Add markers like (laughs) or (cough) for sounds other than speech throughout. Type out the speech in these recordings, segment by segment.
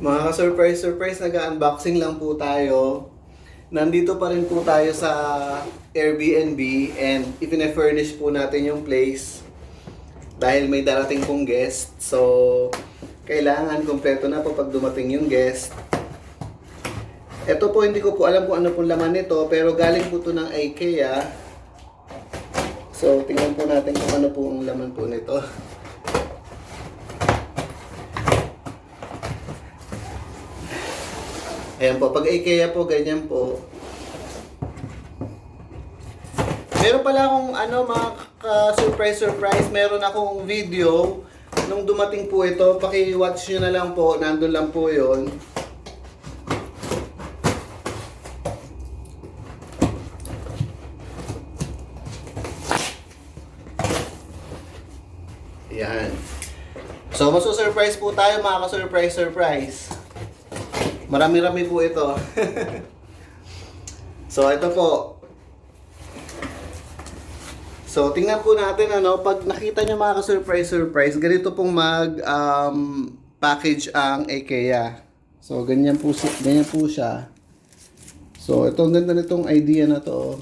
Mga ka-surprise, surprise, nag-unboxing lang po tayo. Nandito pa rin po tayo sa Airbnb and ipine-furnish po natin yung place dahil may darating pong guest. So, kailangan kompleto na po pag dumating yung guest. Ito po, hindi ko po alam kung ano pong laman nito, pero galing po to ng IKEA. So, tingnan po natin kung ano po ang laman po nito. Ayan po, pag IKEA po, ganyan po. Meron pala akong ano, mga ka-surprise surprise, meron akong video nung dumating po ito, paki-watch nyo na lang po, nandun lang po yon. Yan. So, masu-surprise po tayo mga ka-surprise surprise. Marami-rami po ito. (laughs) so, ito po. So, tingnan po natin ano, pag nakita nyo mga ka-surprise surprise, ganito pong mag um, package ang IKEA. So, ganyan po, si- ganyan po siya. So, ito ang ganda nitong idea na to. oh.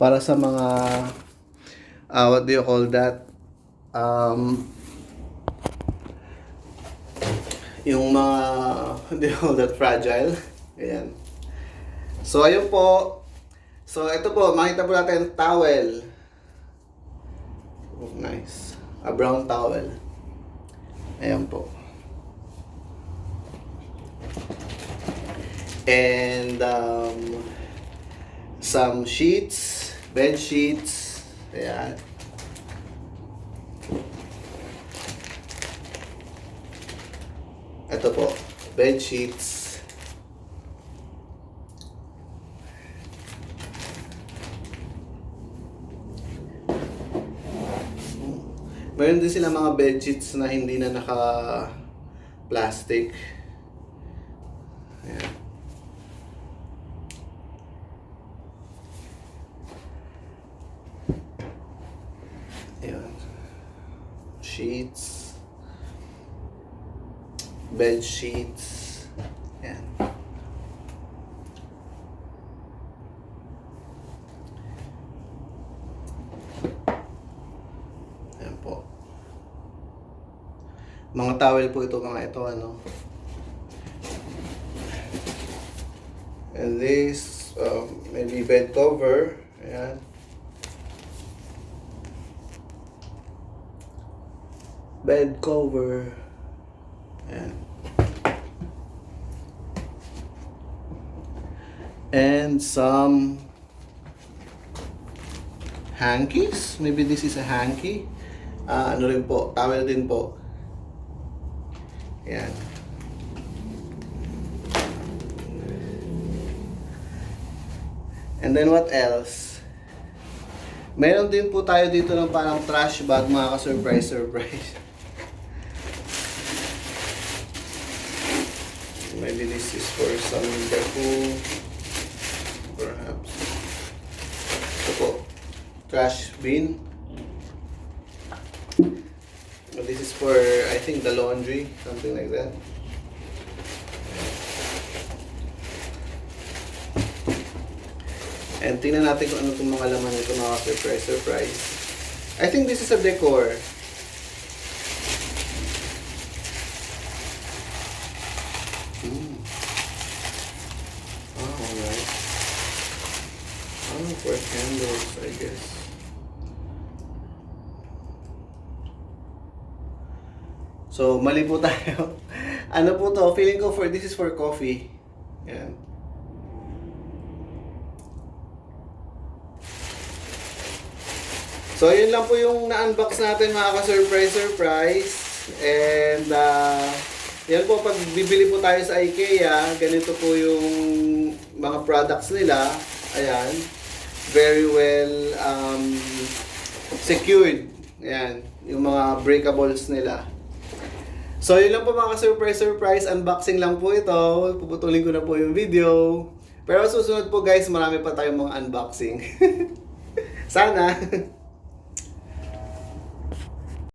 Para sa mga uh, what do you call that? Um, yung mga what do you call that fragile. Ayan. So, ayun po. So, ito po, makita po natin towel. Oh, nice. A brown towel. Ayan po. And um, some sheets, bed sheets. Ayan. Ito po, bed sheets. Meron din sila mga bed sheets na hindi na naka plastic. Ayan. Ayan. Sheets. Bed sheets. Ayan. Ayan po. Mga towel po ito, mga ito, ano. And this, um, maybe bed cover. Ayan. Bed cover. Ayan. And some hankies. Maybe this is a hanky. Ah, ano rin po, towel din po. Ayan. And then what else? Meron din po tayo dito ng parang trash bag, mga ka-surprise, surprise. (laughs) Maybe this is for some deco, perhaps. Ito trash bin. But This is for, I think, the laundry, something like that. And tingnan natin kung ano itong mga laman nito mga surprise surprise. I think this is a decor. Hmm. Oh, alright. Oh, for candles, I guess. So, mali po tayo. (laughs) ano po to? Feeling ko for this is for coffee. Yan. So, yun lang po yung na-unbox natin mga ka-surprise surprise. And, uh, yan po, pag bibili po tayo sa IKEA, ganito po yung mga products nila. Ayan. Very well um, secured. Ayan. Yung mga breakables nila. So, yun lang po mga surprise surprise Unboxing lang po ito. Puputulin ko na po yung video. Pero susunod po guys, marami pa tayong mga unboxing. (laughs) Sana. (laughs)